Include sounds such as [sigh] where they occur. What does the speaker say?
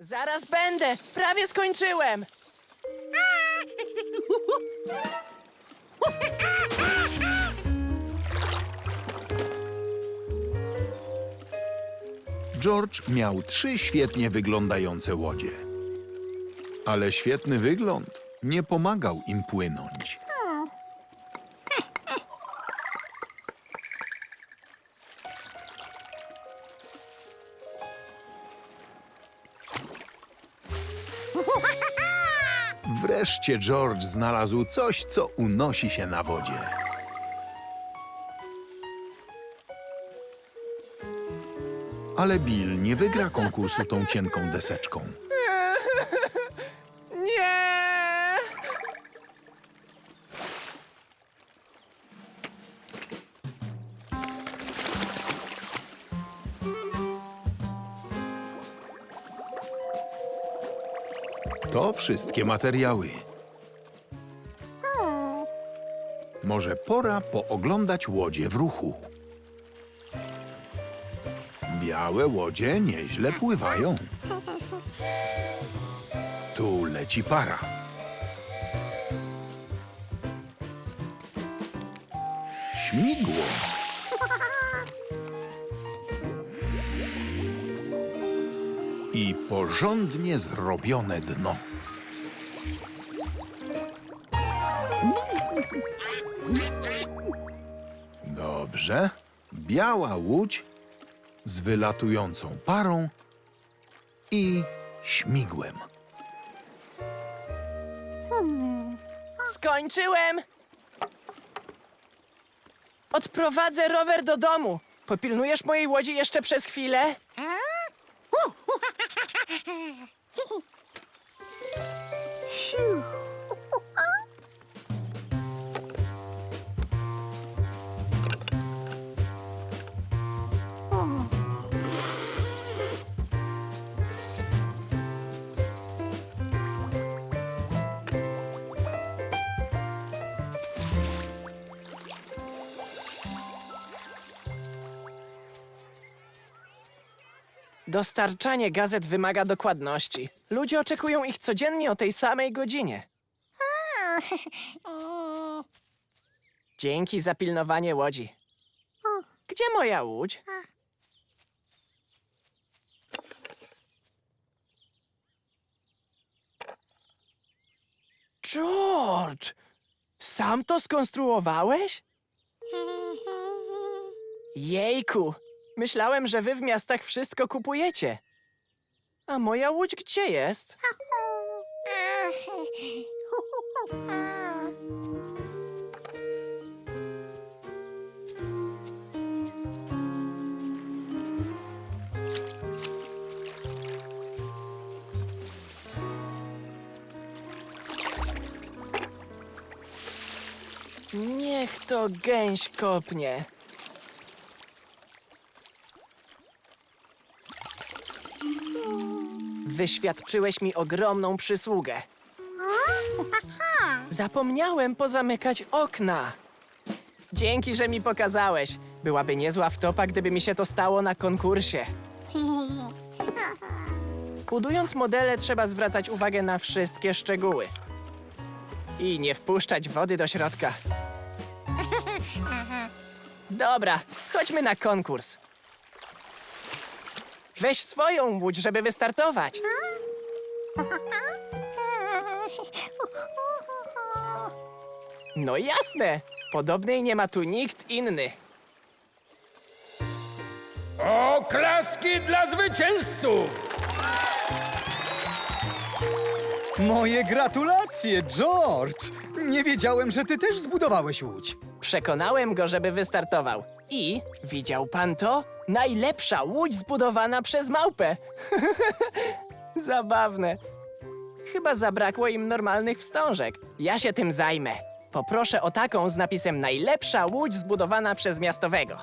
Zaraz będę! Prawie skończyłem! George miał trzy świetnie wyglądające łodzie. Ale świetny wygląd nie pomagał im płynąć. Wreszcie George znalazł coś, co unosi się na wodzie. Ale Bill nie wygra konkursu tą cienką deseczką. To wszystkie materiały. Może pora pooglądać łodzie w ruchu. Białe łodzie nieźle pływają. Tu leci para. Śmigło. I porządnie zrobione dno. Dobrze. Biała łódź z wylatującą parą i śmigłem. Skończyłem! Odprowadzę rower do domu. Popilnujesz mojej łodzi jeszcze przez chwilę? 啊嘿嘿。咻。Dostarczanie gazet wymaga dokładności. Ludzie oczekują ich codziennie o tej samej godzinie. [laughs] Dzięki za pilnowanie łodzi. Gdzie moja łódź? George! Sam to skonstruowałeś? [laughs] Jejku! Myślałem, że wy w miastach wszystko kupujecie. A moja łódź gdzie jest? Niech to gęś kopnie. Wyświadczyłeś mi ogromną przysługę. [laughs] Zapomniałem pozamykać okna. Dzięki, że mi pokazałeś. Byłaby niezła wtopa, gdyby mi się to stało na konkursie. [laughs] Budując modele, trzeba zwracać uwagę na wszystkie szczegóły. I nie wpuszczać wody do środka. [laughs] Dobra, chodźmy na konkurs. Weź swoją łódź, żeby wystartować. No jasne. Podobnej nie ma tu nikt inny. Oklaski dla zwycięzców! Moje gratulacje, George! Nie wiedziałem, że ty też zbudowałeś łódź. Przekonałem go, żeby wystartował. I widział pan to? Najlepsza łódź zbudowana przez małpę. [laughs] Zabawne. Chyba zabrakło im normalnych wstążek. Ja się tym zajmę. Poproszę o taką z napisem Najlepsza łódź zbudowana przez miastowego.